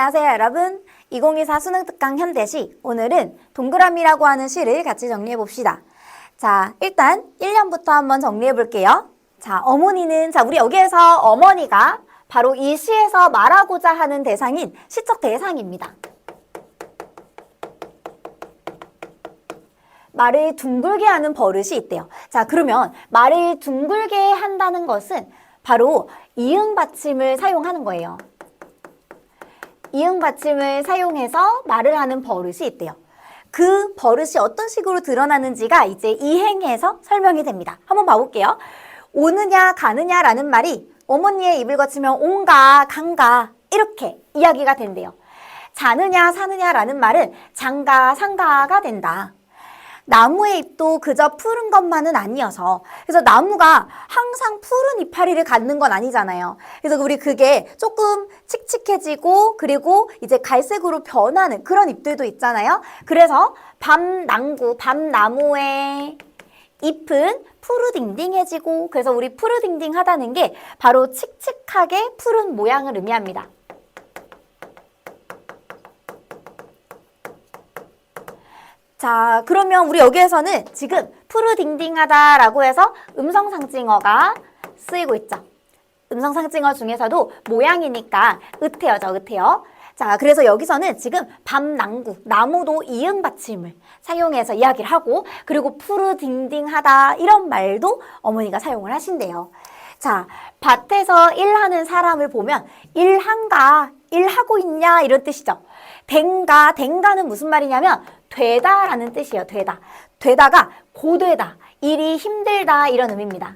안녕하세요 여러분. 2024 수능 특강 현대시. 오늘은 동그라미라고 하는 시를 같이 정리해 봅시다. 자 일단 1년부터 한번 정리해 볼게요. 자 어머니는 자 우리 여기에서 어머니가 바로 이 시에서 말하고자 하는 대상인 시적 대상입니다. 말을 둥글게 하는 버릇이 있대요. 자, 그러면 말을 둥글게 한다는 것은 바로 이응 받침을 사용하는 거예요. 이응 받침을 사용해서 말을 하는 버릇이 있대요. 그 버릇이 어떤 식으로 드러나는지가 이제 이행해서 설명이 됩니다. 한번 봐볼게요. 오느냐 가느냐라는 말이 어머니의 입을 거치면 온가 간가 이렇게 이야기가 된대요. 자느냐 사느냐라는 말은 장가 상가가 된다. 나무의 잎도 그저 푸른 것만은 아니어서 그래서 나무가 항상 푸른 이파리를 갖는 건 아니잖아요. 그래서 우리 그게 조금 칙칙해지고 그리고 이제 갈색으로 변하는 그런 잎들도 있잖아요. 그래서 밤낭구, 밤나무의 잎은 푸르딩딩해지고 그래서 우리 푸르딩딩하다는 게 바로 칙칙하게 푸른 모양을 의미합니다. 자, 그러면 우리 여기에서는 지금 푸르딩딩하다라고 해서 음성 상징어가 쓰이고 있죠. 음성 상징어 중에서도 모양이니까 으태어죠, 으태어. 자, 그래서 여기서는 지금 밤낭구, 나무도 이응 받침을 사용해서 이야기를 하고 그리고 푸르딩딩하다 이런 말도 어머니가 사용을 하신대요. 자, 밭에서 일하는 사람을 보면 일한가, 일하고 있냐 이런 뜻이죠. 된가, 된가는 무슨 말이냐면 되다라는 뜻이에요. 되다. 되다가 고되다. 일이 힘들다 이런 의미입니다.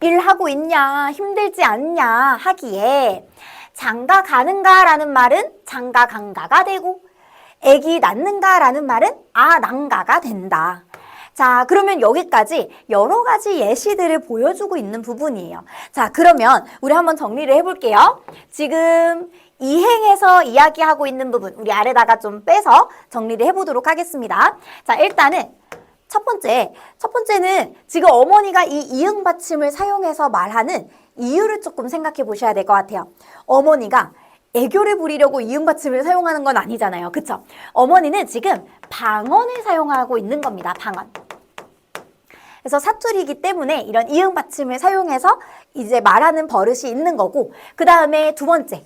일하고 있냐, 힘들지 않냐 하기에 장가 가는가라는 말은 장가 간가가 되고 애기 낳는가라는 말은 아 난가가 된다. 자, 그러면 여기까지 여러 가지 예시들을 보여주고 있는 부분이에요. 자, 그러면 우리 한번 정리를 해볼게요. 지금 이행에서 이야기하고 있는 부분, 우리 아래다가 좀 빼서 정리를 해보도록 하겠습니다. 자, 일단은 첫 번째, 첫 번째는 지금 어머니가 이 이응 받침을 사용해서 말하는 이유를 조금 생각해 보셔야 될 것 같아요. 어머니가 애교를 부리려고 이응 받침을 사용하는 건 아니잖아요. 그쵸? 어머니는 지금 방언을 사용하고 있는 겁니다. 방언. 그래서 사투리이기 때문에 이런 이응 받침을 사용해서 이제 말하는 버릇이 있는 거고, 그 다음에 두 번째.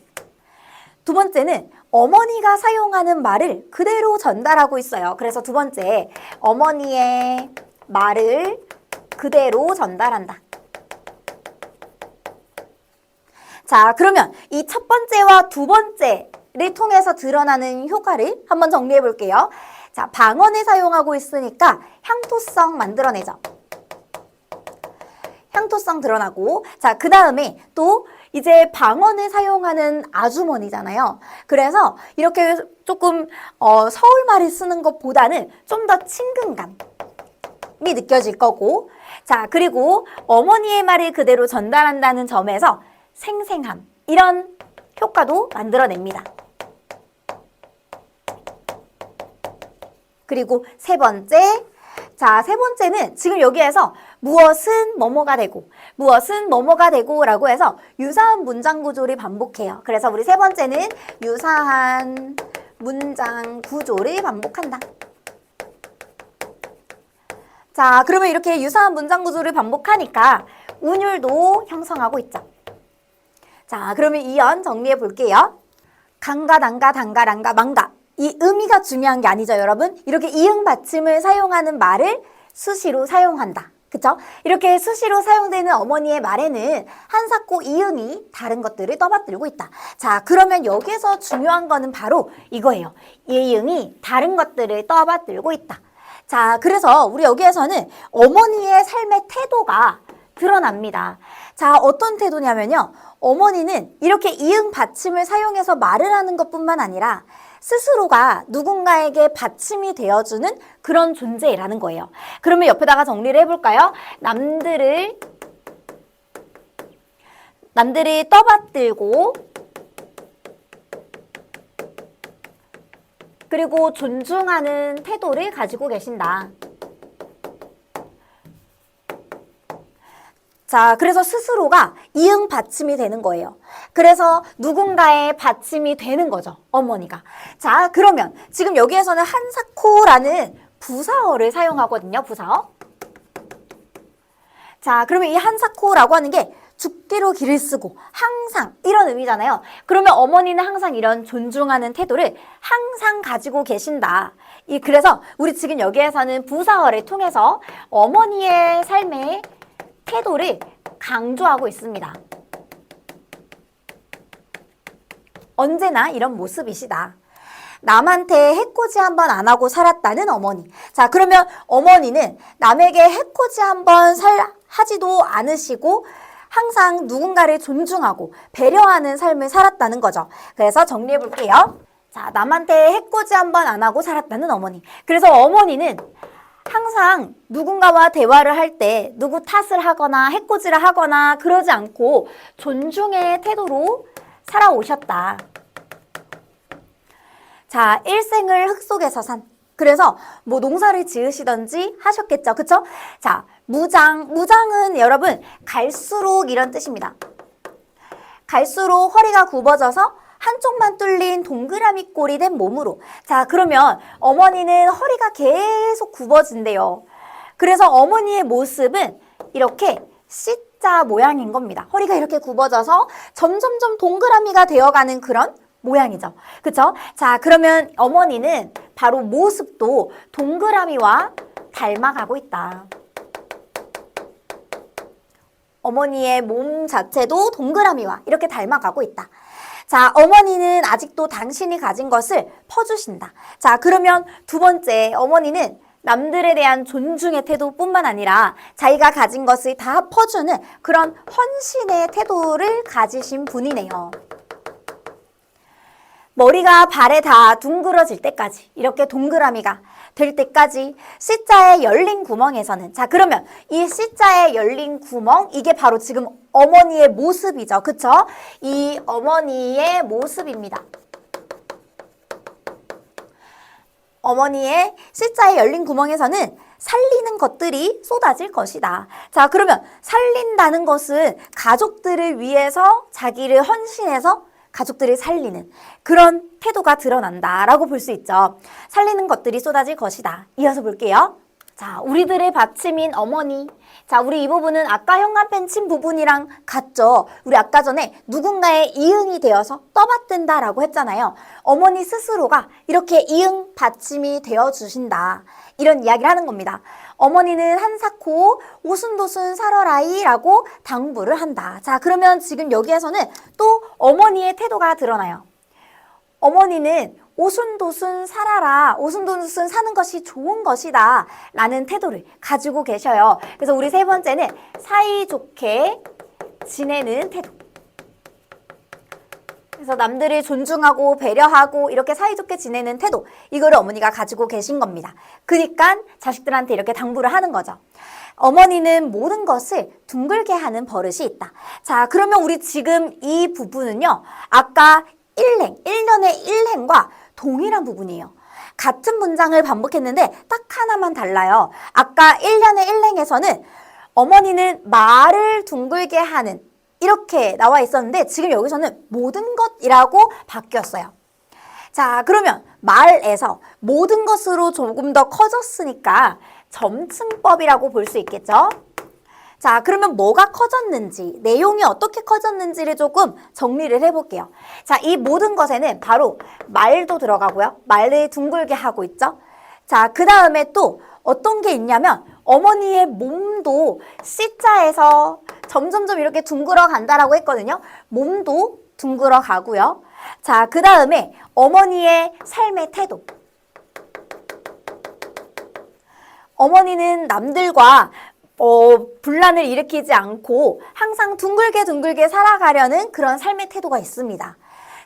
두 번째는 어머니가 사용하는 말을 그대로 전달하고 있어요. 그래서 두 번째, 어머니의 말을 그대로 전달한다. 자, 그러면 이 첫 번째와 두 번째를 통해서 드러나는 효과를 한번 정리해 볼게요. 자, 방언을 사용하고 있으니까 향토성 만들어내죠. 향토성 드러나고, 자, 그 다음에 또 이제 방언을 사용하는 아주머니잖아요. 그래서 이렇게 조금 어, 서울말을 쓰는 것보다는 좀 더 친근감이 느껴질 거고, 자, 그리고 어머니의 말을 그대로 전달한다는 점에서 생생함, 이런 효과도 만들어냅니다. 그리고 세 번째, 자, 세 번째는 지금 여기에서 무엇은 뭐뭐가 되고, 무엇은 뭐뭐가 되고 라고 해서 유사한 문장 구조를 반복해요. 그래서 우리 세 번째는 유사한 문장 구조를 반복한다. 자, 그러면 이렇게 유사한 문장 구조를 반복하니까 운율도 형성하고 있죠. 자, 그러면 이연 정리해 볼게요. 강가, 단가, 단가, 랑가, 망가. 이 의미가 중요한 게 아니죠, 여러분? 이렇게 이응 받침을 사용하는 말을 수시로 사용한다. 그쵸? 이렇게 수시로 사용되는 어머니의 말에는 한사코 이응이 다른 것들을 떠받들고 있다. 자, 그러면 여기서 중요한 거는 바로 이거예요. 이응이 다른 것들을 떠받들고 있다. 자, 그래서 우리 여기에서는 어머니의 삶의 태도가 드러납니다. 자, 어떤 태도냐면요. 어머니는 이렇게 이응 받침을 사용해서 말을 하는 것 뿐만 아니라 스스로가 누군가에게 받침이 되어주는 그런 존재라는 거예요. 그러면 옆에다가 정리를 해볼까요? 남들을 남들이 떠받들고 그리고 존중하는 태도를 가지고 계신다. 자, 그래서 스스로가 이응 받침이 되는 거예요. 그래서 누군가의 받침이 되는 거죠. 어머니가. 자, 그러면 지금 여기에서는 한사코라는 부사어를 사용하거든요. 부사어. 자, 그러면 이 한사코라고 하는 게 죽기로 길을 쓰고 항상 이런 의미잖아요. 그러면 어머니는 항상 이런 존중하는 태도를 항상 가지고 계신다. 이 그래서 우리 지금 여기에서는 부사어를 통해서 어머니의 삶의 태도를 강조하고 있습니다. 언제나 이런 모습이시다. 남한테 해코지 한 번 안 하고 살았다는 어머니. 자, 그러면 어머니는 남에게 해코지 한 번 살, 하지도 않으시고 항상 누군가를 존중하고 배려하는 삶을 살았다는 거죠. 그래서 정리해 볼게요. 자, 남한테 해코지 한 번 안 하고 살았다는 어머니. 그래서 어머니는 항상 누군가와 대화를 할 때 누구 탓을 하거나 해코지를 하거나 그러지 않고 존중의 태도로 살아오셨다. 자, 일생을 흙 속에서 산. 그래서 뭐 농사를 지으시던지 하셨겠죠. 그쵸? 자, 무장. 무장은 여러분 갈수록 이런 뜻입니다. 갈수록 허리가 굽어져서 한쪽만 뚫린 동그라미 꼴이 된 몸으로. 자, 그러면 어머니는 허리가 계속 굽어진대요. 그래서 어머니의 모습은 이렇게 C자 모양인 겁니다. 허리가 이렇게 굽어져서 점점점 동그라미가 되어가는 그런 모양이죠. 그쵸? 자, 그러면 어머니는 바로 모습도 동그라미와 닮아가고 있다. 어머니의 몸 자체도 동그라미와 이렇게 닮아가고 있다. 자, 어머니는 아직도 당신이 가진 것을 퍼주신다. 자, 그러면 두 번째, 어머니는 남들에 대한 존중의 태도뿐만 아니라 자기가 가진 것을 다 퍼주는 그런 헌신의 태도를 가지신 분이네요. 머리가 발에 다 둥그러질 때까지 이렇게 동그라미가 될 때까지 C자의 열린 구멍에서는 자 그러면 이 C자의 열린 구멍 이게 바로 지금 어머니의 모습이죠 그쵸? 이 어머니의 모습입니다 어머니의 C자의 열린 구멍에서는 살리는 것들이 쏟아질 것이다. 자, 그러면 살린다는 것은 가족들을 위해서 자기를 헌신해서 가족들을 살리는 그런 태도가 드러난다라고 볼 수 있죠. 살리는 것들이 쏟아질 것이다. 이어서 볼게요. 자, 우리들의 받침인 어머니. 자, 우리 이 부분은 아까 현관펜 친 부분이랑 같죠? 우리 아까 전에 누군가의 이응이 되어서 떠받든다라고 했잖아요. 어머니 스스로가 이렇게 이응 받침이 되어 주신다. 이런 이야기를 하는 겁니다. 어머니는 한사코 오순도순 살아라이라고 당부를 한다. 자, 그러면 지금 여기에서는 또 어머니의 태도가 드러나요. 어머니는 오순도순 살아라, 오순도순 사는 것이 좋은 것이다 라는 태도를 가지고 계셔요. 그래서 우리 세 번째는 사이좋게 지내는 태도. 그래서 남들을 존중하고 배려하고 이렇게 사이좋게 지내는 태도 이거를 어머니가 가지고 계신 겁니다. 그러니까 자식들한테 이렇게 당부를 하는 거죠. 어머니는 모든 것을 둥글게 하는 버릇이 있다. 자, 그러면 우리 지금 이 부분은요. 아까 일행, 일년의 일행과 동일한 부분이에요. 같은 문장을 반복했는데 딱 하나만 달라요. 아까 1년의 1행에서는 어머니는 말을 둥글게 하는 이렇게 나와 있었는데 지금 여기서는 모든 것이라고 바뀌었어요. 자, 그러면 말에서 모든 것으로 조금 더 커졌으니까 점층법이라고 볼 수 있겠죠? 자, 그러면 뭐가 커졌는지, 내용이 어떻게 커졌는지를 조금 정리를 해볼게요. 자, 이 모든 것에는 바로 말도 들어가고요. 말을 둥글게 하고 있죠. 자, 그 다음에 또 어떤 게 있냐면 어머니의 몸도 C자에서 점점점 이렇게 둥글어 간다라고 했거든요. 몸도 둥글어 가고요. 자, 그 다음에 어머니의 삶의 태도. 어머니는 남들과 어, 분란을 일으키지 않고 항상 둥글게 둥글게 살아가려는 그런 삶의 태도가 있습니다.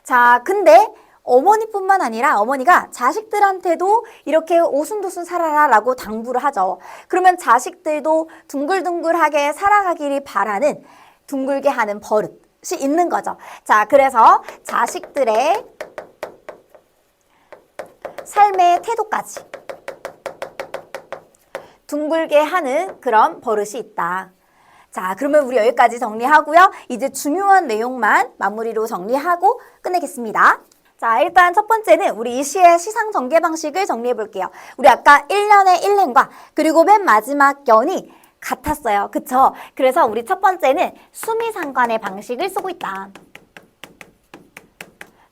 자, 근데 어머니뿐만 아니라 어머니가 자식들한테도 이렇게 오순도순 살아라 라고 당부를 하죠. 그러면 자식들도 둥글둥글하게 살아가기를 바라는 둥글게 하는 버릇이 있는 거죠. 자, 그래서 자식들의 삶의 태도까지 둥글게 하는 그런 버릇이 있다. 자, 그러면 우리 여기까지 정리하고요. 이제 중요한 내용만 마무리로 정리하고 끝내겠습니다. 자, 일단 첫 번째는 우리 이 시의 시상 전개 방식을 정리해 볼게요. 우리 아까 1년의 1년과 그리고 맨 마지막 연이 같았어요. 그쵸? 그래서 우리 첫 번째는 수미상관의 방식을 쓰고 있다.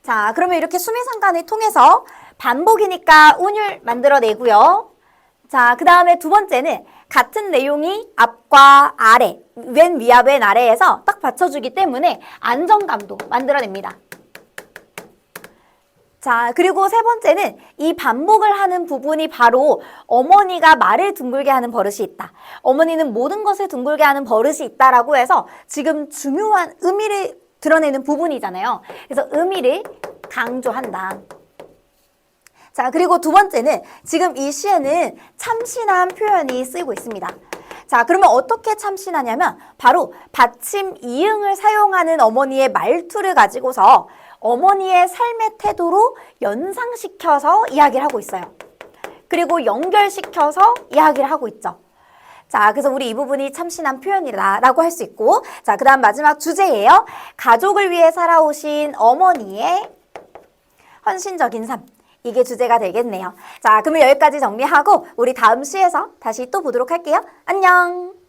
자, 그러면 이렇게 수미상관을 통해서 반복이니까 운율 만들어내고요. 자, 그 다음에 두 번째는 같은 내용이 앞과 아래, 왼 위와 왼 아래에서 딱 받쳐주기 때문에 안정감도 만들어냅니다. 자, 그리고 세 번째는 이 반복을 하는 부분이 바로 어머니가 말을 둥글게 하는 버릇이 있다. 어머니는 모든 것을 둥글게 하는 버릇이 있다라고 해서 지금 중요한 의미를 드러내는 부분이잖아요. 그래서 의미를 강조한다. 자, 그리고 두 번째는 지금 이 시에는 참신한 표현이 쓰이고 있습니다. 자, 그러면 어떻게 참신하냐면 바로 받침 이응을 사용하는 어머니의 말투를 가지고서 어머니의 삶의 태도로 연상시켜서 이야기를 하고 있어요. 그리고 연결시켜서 이야기를 하고 있죠. 자, 그래서 우리 이 부분이 참신한 표현이다라고 할 수 있고, 자, 그 다음 마지막 주제예요. 가족을 위해 살아오신 어머니의 헌신적인 삶. 이게 주제가 되겠네요. 자, 그러면 여기까지 정리하고 우리 다음 시에서 다시 또 보도록 할게요. 안녕!